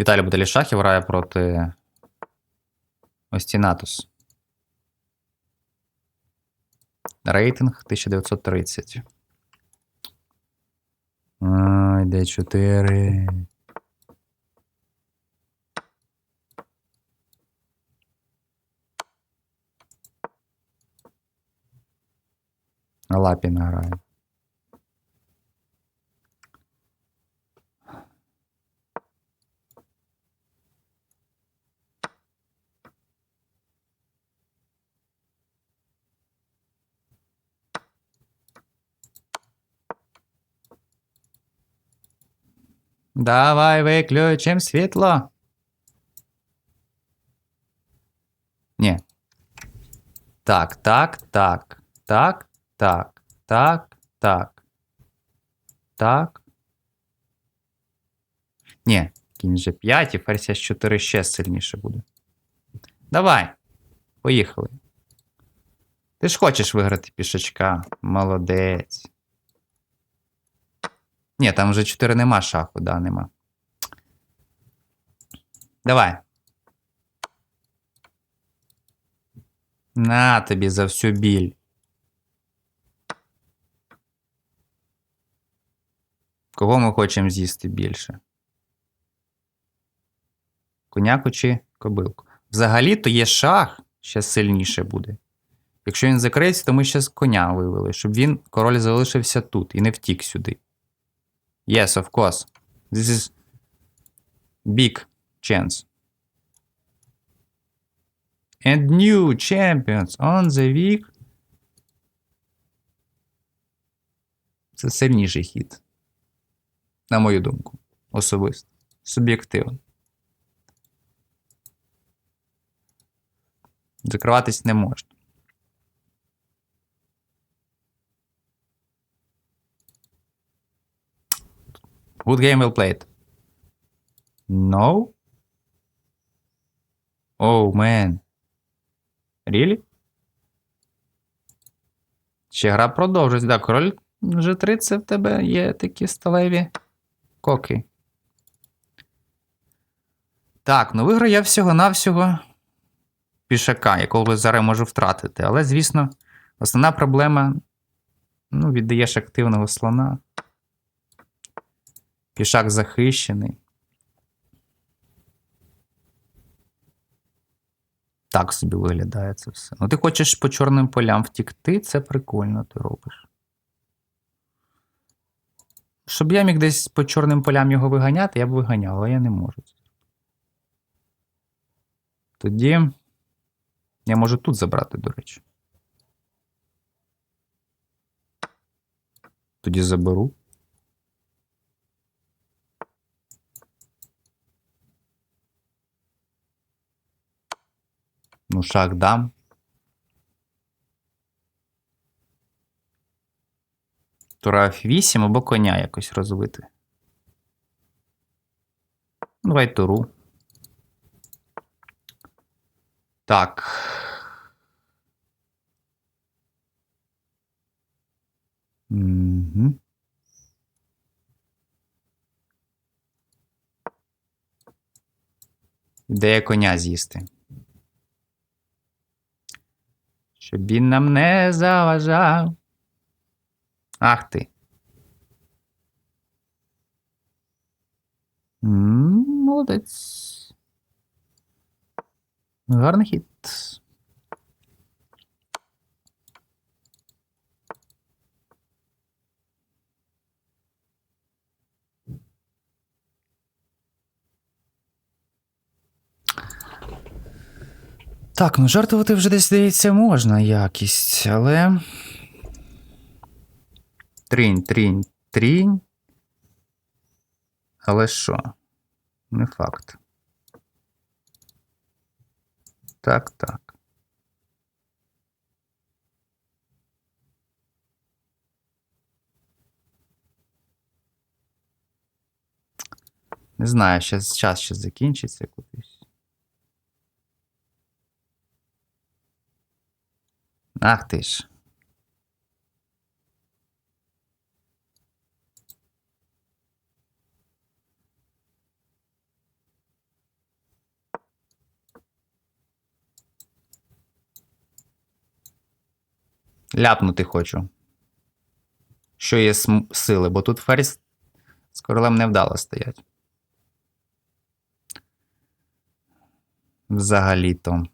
Віталій Буталішахів грає проти Остінатус. Рейтинг 1930. Ай, де 4. Лапін грає. Давай виключим світло. Ні. Так, так, так. Так, так, так, так. Так. Ні, кінь же 5 і ферзь 4 ще сильніше буде. Давай. Поїхали. Ти ж хочеш виграти пішачка. Молодець. Ні, там вже 4 нема шаху, да, нема. Давай. На тобі за всю біль. Кого ми хочемо з'їсти більше? Коняку чи кобилку? Взагалі-то є шах, ще сильніше буде. Якщо він закриється, то ми ще з коня вивели, щоб він, король, залишився тут і не втік сюди. Yes, of course. This is big chance. And new champions on the week. Це сильніший хід. На мою думку. Особисто. Суб'єктивно. Закриватись не можна. Good game well played. No? Oh, man. Really? Ще гра продовжується. Так, король G3 це в тебе є такі сталеві коки. Так, ну виграю я всього-навсього пішака, якого зараз можу втратити. Але, звісно, основна проблема ну, віддаєш активного слона. Пішак захищений. Так собі виглядає це все. Ну, ти хочеш по чорним полям втікти, це прикольно ти робиш. Щоб я міг десь по чорним полям його виганяти, я б виганяв, але я не можу. Тоді я можу тут забрати, до речі. Тоді заберу. Ну, шах дам. Тура F8 або коня якось розвити. Ну, Давай туру. Так. Угу. Ідея коня з'їсти. Щоб він нам не заважав. Ах ти. Молодець. Гарний хід. Так, ну жартувати вже десь здається можна якість, але. Трінь, трінь, трінь. Але що? Не факт. Так, так. Не знаю, час ще закінчиться кудись. Ах ти ж. Ляпнути хочу. Що є см сили, бо тут фаріс з королем не вдало стоять. Взагалі-то.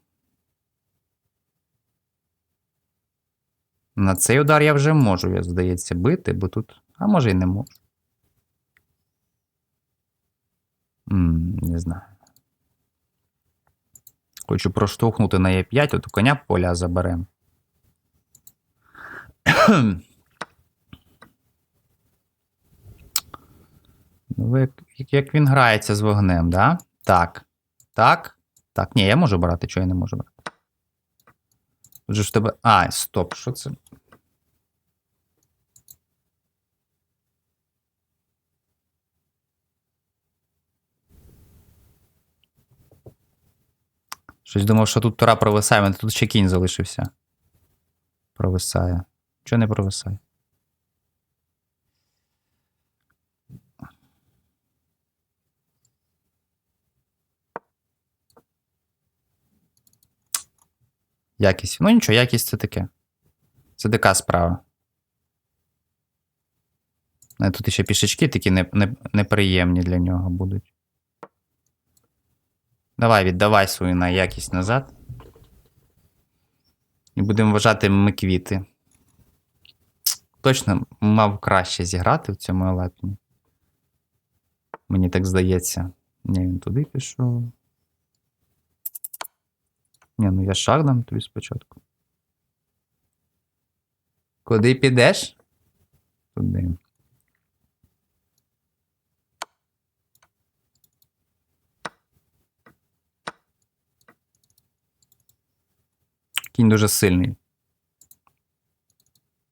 На цей удар я вже можу, я, здається, бити, бо тут. А може і не можу. М, не знаю. Хочу проштовхнути на Е5, от у коня поля заберемо. Ну, як, як він грається з вогнем, да? Так. Так. Так. Ні, я можу брати, чого я не можу брати. Тут же ж в тебе. А, стоп, що це? Щось думав, що тут Тура провисає, мене тут ще кінь залишився. Провисає. Чого не провисає? Якість. Ну нічого, якість це таке. Це така справа. Тут ще пішечки такі не, не, неприємні для нього будуть. Давай, віддавай свою на якість назад. І будемо вважати ми квіти. Точно мав краще зіграти в цьому елепні. Мені так здається. Ні, він туди пішов. Ні, ну я шаг дам тобі спочатку. Куди підеш? Туди. Кінь дуже сильний.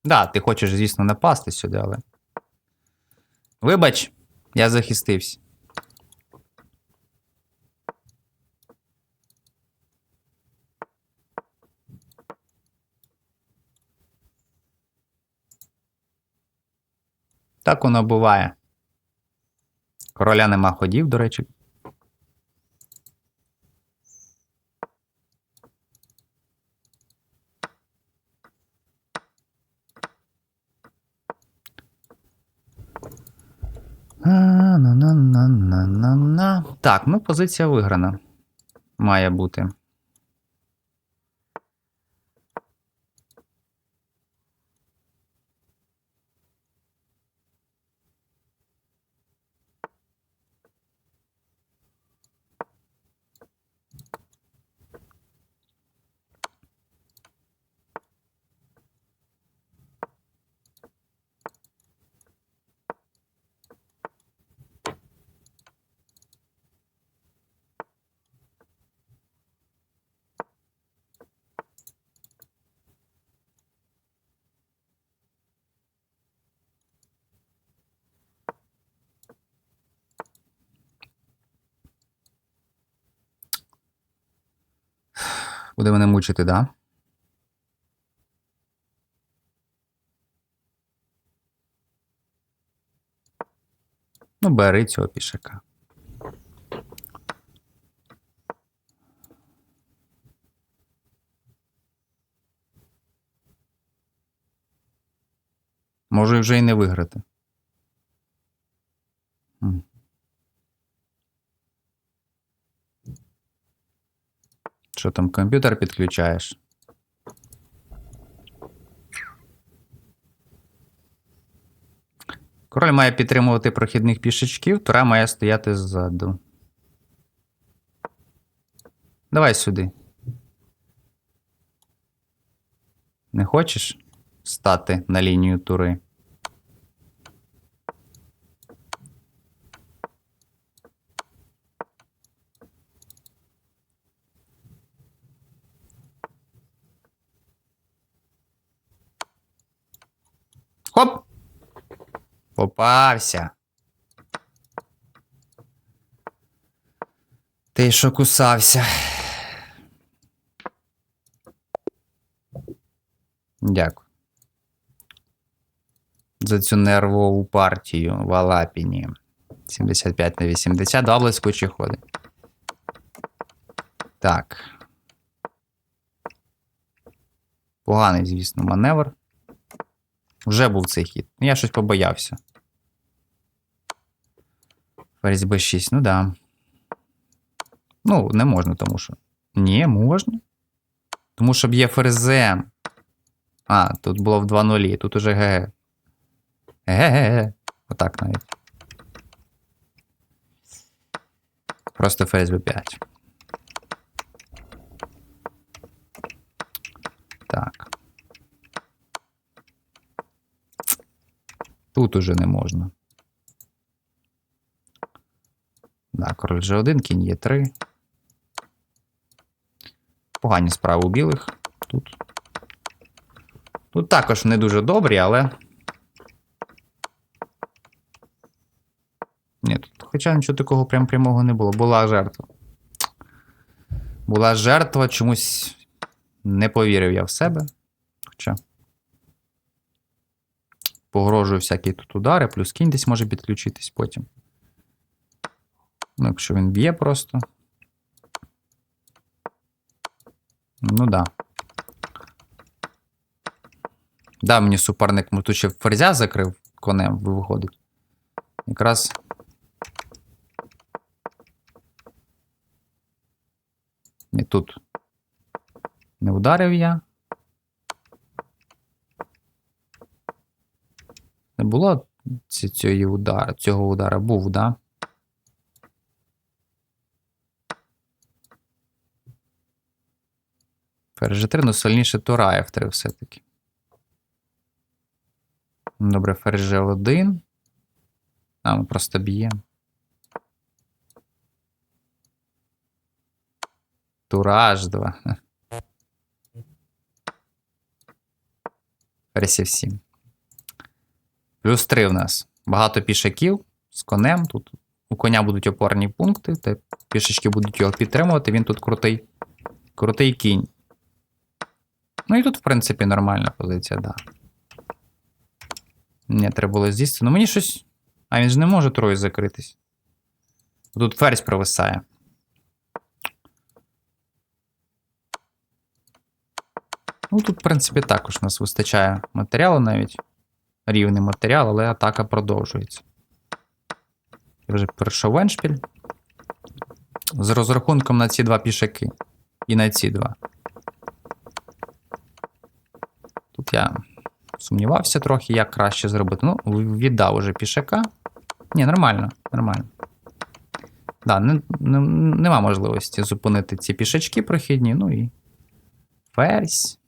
Да, ти хочеш, звісно, напасти сюди, але. Вибач, я захистився. Так воно буває. Короля нема ходів, до речі. На-на-на-на-на-на. Так, ну позиція виграна. Має бути. Буде мене мучити, да? Ну, бери цього пішака. Можу вже і не виграти. Що там, комп'ютер підключаєш? Король має підтримувати прохідних пішечків, Тура має стояти ззаду. Давай сюди. Не хочеш стати на лінію тури? Попався. Ти що кусався? Дякую. За цю нервову партію в Алапіні. 75 на 80, два блискучі ходи. Так. Поганий, звісно, маневр. Вже був цей хід. Ну, Я щось побоявся. Ферзь b6, ну да. Ну, не можна, тому що. Ні, можна. Тому що б'є ферзем. А, тут було в 2 нулі, тут уже ГГ. Ге-ге-ге. Отак навіть. Просто ферзь b5. Так. Тут уже не можна. Да, король G1, кінь є 3. Погані справи у білих. Тут. Тут також не дуже добрі, але. Ні, тут, хоча нічого такого прям прямого не було. Була жертва. Була жертва, чомусь не повірив я в себе. Хоча. Погрожую всякі тут удари, плюс кінь десь може підключитись потім. Ну, якщо він б'є просто. Ну да. Да, мені суперник ну, ще ферзя закрив конем, виходить. Якраз. Ні, тут. Не ударив я. Не було ці- цієї удара, цього удара був, да? G3, ну сильніше Тура F3 все-таки. Добре, ферзь G1. А, ми просто б'ємо. Тура H2. Ферзь F7. Плюс 3 в нас. Багато пішаків з конем. Тут у коня будуть опорні пункти, та пішечки будуть його підтримувати. Він тут крутий. Крутий кінь. Ну і тут, в принципі, нормальна позиція, да. Мені треба було з'їсти. Ну мені щось. А він ж не може трою закритись. Тут ферзь провисає. Ну, тут, в принципі, також у нас вистачає матеріалу навіть. Рівний матеріал, але атака продовжується. Я вже перейшов веншпіль. З розрахунком на ці два пішаки. І на ці два. Тут я сумнівався трохи, як краще зробити. Ну, віддав уже пішака. Ні, нормально, нормально. Да, не, не, нема можливості зупинити ці пішачки прохідні, ну і. Ферзь.